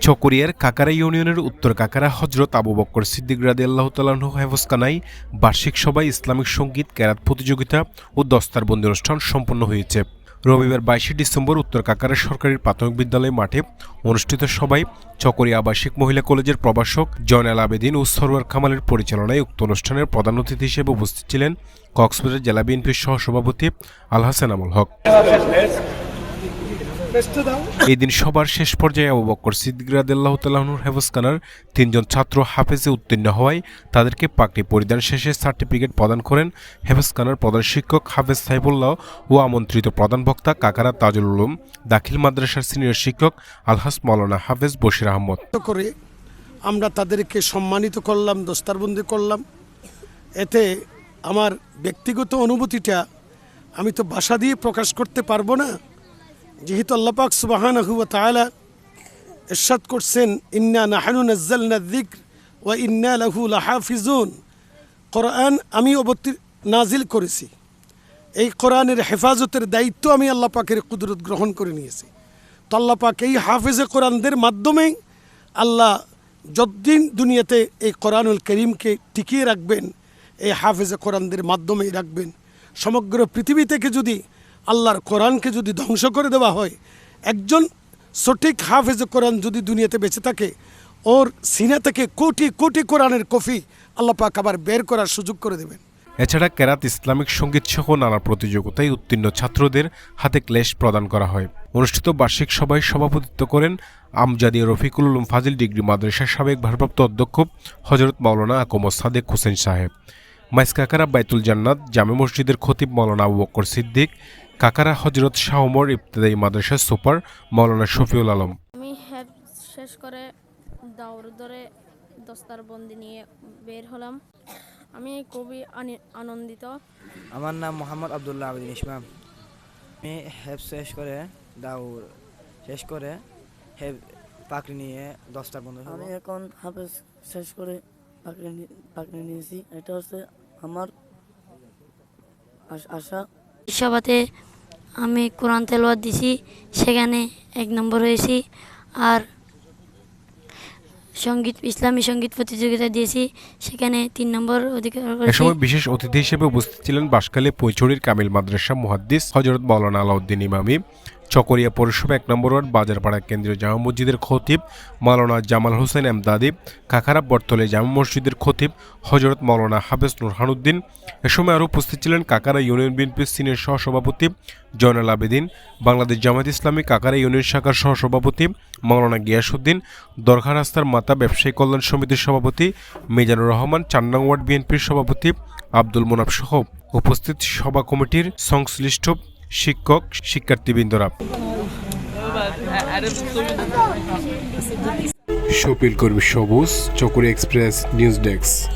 চকরিয়ার কাকারা ইউনিয়নের উত্তর কাকারা হজরত আবু বক্কর সিদ্দিক রাদি আল্লাহ তালাহ বার্ষিক সভায় ইসলামিক সংগীত, ক্যারাত প্রতিযোগিতা ও দস্তারবন্দি অনুষ্ঠান সম্পন্ন হয়েছে। রবিবার বাইশে ডিসেম্বর উত্তর কাকারা সরকারি প্রাথমিক বিদ্যালয় মাঠে অনুষ্ঠিত সভায় চকরিয়া আবাসিক মহিলা কলেজের প্রভাষক জয়নাল আবেদিন ও সরোয়ার খামালের পরিচালনায় উক্ত অনুষ্ঠানের প্রধান অতিথি হিসেবে উপস্থিত ছিলেন কক্সবাজার জেলা বিএনপির সহসভাপতি আল হাসান আমুল হক। এই দিন সবার শেষ পর্যায়ে আবু বক্কর সিদ্দিক রাদিল্লাহ তিনজন ছাত্র হাফেজে উত্তীর্ণ হওয়ায় তাদেরকে পাকড়ি পরিধান শেষে সার্টিফিকেট প্রদান করেন হেফসখানার প্রধান শিক্ষক হাফেজ সাইফুল্লাহ ও আমন্ত্রিত প্রধান বক্তা কাকারা তাজুল উলুম দাখিল মাদ্রাসার সিনিয়র শিক্ষক আলহাস মৌলানা হাফেজ বশির আহমদ। করে আমরা তাদেরকে সম্মানিত করলাম দস্তারবন্দি করলাম। এতে আমার ব্যক্তিগত অনুভূতিটা আমি তো বাসা দিয়ে প্রকাশ করতে পারব না। যেহেতু আল্লাপাক সুবাহান হুয়া তালা এরশাদ করছেন, ইন্না নাহানু নাজ্জালনা যিকর ওয়া ইন্না লাহু লাহাফিজুন। কোরআন আমি অবতীর, নাজিল করেছি। এই কোরআনের হেফাজতের দায়িত্ব আমি আল্লাহ পাকের কুদরত গ্রহণ করে নিয়েছি। তো আল্লাহ পাক এই হাফেজে কোরআনদের মাধ্যমেই আল্লাহ যতদিন দুনিয়াতে এই কোরআনুল করিমকে টিকিয়ে রাখবেন, এই হাফেজে কোরআনদের মাধ্যমেই রাখবেন। সমগ্র পৃথিবী থেকে যদি আল্লাহর কোরআনকে যদি ধ্বংস করে দেওয়া হয়, একজন সঠিক হাফেজে কোরআন যদি দুনিয়াতে বেঁচে থাকে, ওর সিনা থেকে কোটি কোটি কোরআনের কফি আল্লাহ পাক আবার বের করার সুযোগ করে দেবেন। এছাড়া কেরাত ইসলামিক সংগীত সহ নানা প্রতিযোগিতায় উত্তীর্ণ ছাত্রদের হাতে ক্লেশ প্রদান করা হয়। অনুষ্ঠিত বার্ষিক সভায় সভাপতিত্ব করেন আমজাদি রফিকুল উলুম ফাজিল ডিগ্রি মাদ্রাসার সাবেক ভারপ্রাপ্ত অধ্যক্ষ হজরত মাওলানা আকমদ সাদেক হোসেন সাহেব। মাইস কাকারা বাইতুল জান্নাত জামে মসজিদের খতিব মাওলানা আবু বক্কর সিদ্দিক কাকারা হজরত শাহ ওমর ইবতদায়ী মাদ্রাসার সুপার মাওলানা শফিউল আলম। আমি শেষ করে দাউর ধরে দস্তারবন্দি নিয়ে বের হলাম। আমি খুবই আনি- আনন্দিত। আমার নাম মোহাম্মদ আবদুল্লাহ আবিদিন ইসমাম আমি হেফ শেষ করে দাউর শেষ করে হেফ পাকড়ি নিয়ে দশটা বন্ধু আমি এখন হাফেজ শেষ করে পাকড়ি পাকড়ি নিয়েছি। এটা হচ্ছে আমার আশ- আশা। সভাতে আমি কোরআন তেলোয়ার দিছি সেখানে এক নম্বর হয়েছি। আর সংগীত ইসলামী সংগীত প্রতিযোগিতা দিয়েছি সেখানে তিন নম্বর অধিকার সময় বিশেষ অতিথি হিসেবে উপস্থিত ছিলেন বাসকালে পৈচড়ির কামিল মাদ্রাসা মুহাদ্দিস হজরত মৌলানা আলাউদ্দিন ইমামি। চকরিয়া পৌরসভা এক নম্বর ওয়ার্ড, বাজারপাড়া কেন্দ্রীয় জামা মসজিদের খতিব মাওলানা জামাল হোসেন এমদাদি কাকারা বর্তলে জামা মসজিদের খতিব হজরত মাওলানা হাফেজ নুরহানুদ্দিন। এ সময় আরও উপস্থিত ছিলেন কাকারা ইউনিয়ন বিএনপির সিনিয়র সহসভাপতি জয়নাল আবেদিন, বাংলাদেশ জামাত ইসলামী কাকারা ইউনিয়ন শাখার সহসভাপতি মাওলানা গিয়াসুদ্দিন দরগা রাস্তার মাতা ব্যবসায়ী কল্যাণ সমিতির সভাপতি মিজানুর রহমান, চান্নাং ওয়ার্ড বিএনপির সভাপতি আব্দুল মোনাফ সহ উপস্থিত সভা কমিটির সংশ্লিষ্ট শিক্ষক শিক্ষার্থীবৃন্দরা। সপিল কর্মী সবুজ চকুরি এক্সপ্রেস নিউজ ডেস্ক।